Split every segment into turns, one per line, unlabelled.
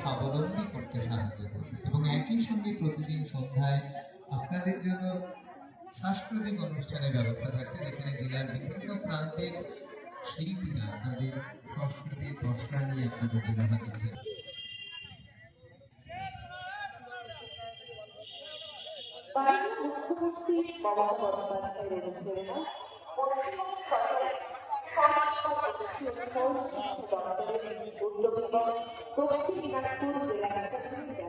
স্বাবলম্বী করতে সাহায্য করবে। এবং একই সঙ্গে প্রতিদিন সন্ধ্যায় আপনাদের জন্য সাংস্কৃতিক অনুষ্ঠানের ব্যবস্থা থাকছে, যেখানে জেলার বিভিন্ন প্রান্তের শিল্পীরা তাদের সংস্কৃতির দশরা নিয়ে আপনাদের জন্য হাজির
মাননীয় মুখ্যমন্ত্রী মমতা বন্দ্যোপাধ্যায়ের অনুপ্রেরণা পশ্চিমবঙ্গ সরকারের সম্মানিত প্রতিষ্ঠান দপ্তরের উদ্যোগ এবং দক্ষিণ দিনাজপুর জেলা কাছাকাছি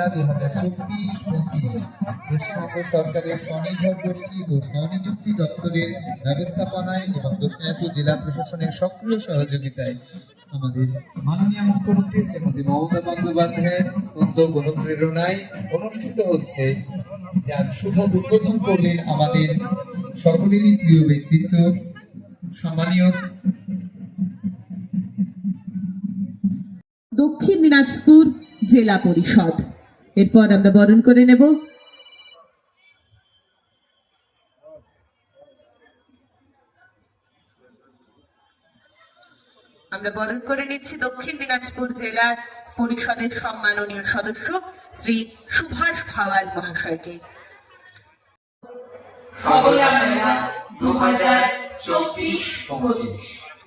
মেলা দু হাজার চব্বিশ পঁচিশ। পশ্চিমবঙ্গ সরকারের স্বনির্ভর গোষ্ঠী ও স্বনিযুক্তি দপ্তরের ব্যবস্থাপনায় এবং দক্ষিণাঞ্চল জেলা প্রশাসনের সক্রিয় সহযোগিতায় আমাদের মাননীয় মুখ্যমন্ত্রী শ্রীমতী মমতা বন্দ্যোপাধ্যায়ের উদ্যোগ অনুপ্রেরণায় অনুষ্ঠিত হচ্ছে, যার শুভ উদ্বোধন করলেন আমাদের সকলেরই প্রিয় ব্যক্তিত্ব, সম্মানীয়
দক্ষিণ দিনাজপুর জেলা পরিষদ। এরপর আমরা বরণ করে নেব। আমরা বরণ করে নিচ্ছি দক্ষিণ দিনাজপুর জেলা পরিষদের সম্মাননীয় সদস্য শ্রী সুভাষ ভাওয়াল মহাশয়কে।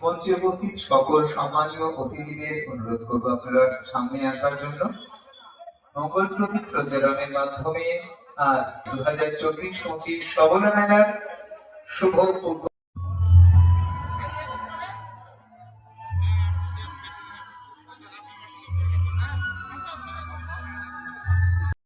মঞ্চে উপস্থিত সকল সম্মানীয় অতিথিদের অনুরোধ করব আপনারা সামনে আসার জন্য। মঙ্গল প্রতি প্রচারণের মাধ্যমে আজ দু হাজার চব্বিশ পঁচিশ সবলা মেলার শুভ